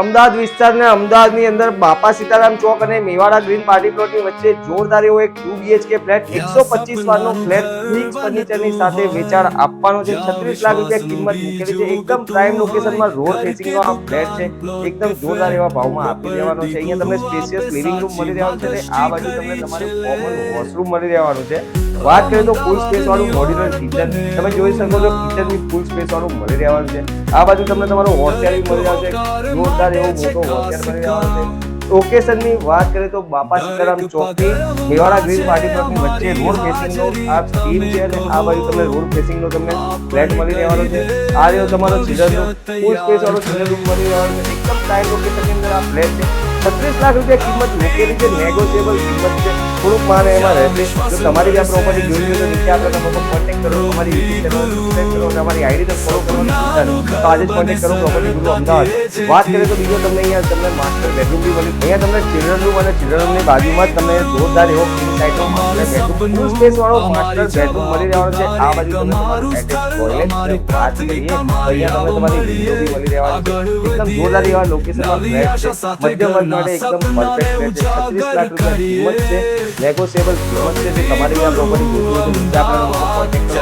અમદાવાદ વિસ્તારના અમદાવાદની અંદર બાપા સીતારામ ચોક અને મેવાડા ગ્રીન પાર્ટી પ્લોટની વચ્ચે જોરદાર એવો એક ટુ બીએચકે ફ્લેટ એકસો પચીસ વારનો ફ્લેટ ફિક્સ ફર્નિચરની સાથે વેચાણ આપવાનો છે. છત્રીસ લાખ રૂપિયા કિંમત મૂકેલી છે. એકદમ પ્રાઇમ લોકેશનમાં રોડ ફેસિંગનો આ ફ્લેટ છે. એકદમ જોરદાર એવા ભાવમાં આપી દેવાનો છે. અહીંયા તમને સ્પેશિયસ લિવિંગ રૂમ મળી રહેવાનું છે અને આ બાજુ તમને તમારું કોમન વોશરૂમ મળી રહેવાનું છે. વાત કરીએ તો ફૂલ સ્પેસ વાળું મોડ્યુલર કિચન તમે જોઈ શકો છો કિચનની ફૂલ સ્પેસ વાળું મળી રહેવાનું છે. આ બાજુ તમને તમારો હોસ્ટેલ મળી છે જોરદાર એવો મોટો હોસ્ટેલ મળી રહેવાનું છે. લોકેશનની વાત કરીએ તો બાપા સીતારામ ચોકથી મેવાડા ગ્રીન પાર્ટી પ્લોટની વચ્ચે રોડ ફેસિંગ નો આ સ્કીમ છે અને આ બાજુ તમને રોડ ફેસિંગ નો તમને ફ્લેટ મળી રહેવાનો છે. આ રહ્યો તમારો ચિલ્ડ્રન ફૂલ સ્પેસ વાળો ચિલ્ડ્રન રૂમ મળી રહેવાનો છે. એકદમ ટાઈમ લોકેશનની અંદર આ ફ્લેટ છે. છત્રીસ લાખ રૂપિયા કિંમત મૂકેલી છે નેગોશિયેબલ કિંમત છે, થોડુંક મારે એમાં રહેશે. જો તમારી બી આ પ્રોપર્ટી જોઈ હોય તો નીચે આપણે તમે કોન્ટેક્ટ કરો, તમારી યુટ્યુબ ચેનલ કરો ફોલો કરવાની તો આજે કોન્ટેક્ટ કરો પ્રોપર્ટી ગુરુ અમદાવાદ. વાત કરીએ તો બીજો તમને અહીંયા તમને માસ્ટર બેડરૂમ બી મળી. અહીંયા તમને ચિલ્ડ્રન રૂમ અને ચિલ્ડ્રન રૂમની બાજુમાં જ તમને જોરદાર એવો ફિલ્મ સાઇઝનો માસ્ટર બેડરૂમ સ્પેસ વાળો માસ્ટર બેડરૂમ મળી રહેવાનો છે. આ બાજુ તમને ટોયલેટ વાત કરીએ. અહીંયા તમને તમારી વીડિયો બી મળી રહેવાની એકદમ જોરદાર એવા લોકેશનમાં મધ્યમ માટે એકદમ પરફેક્ટ છે. છત્રીસ લાખ રૂપિયા કિંમત છે. નેગોશિયેબલ કિંમત છે. જે તમારી આ લોકોની જોઈતી છે આપણે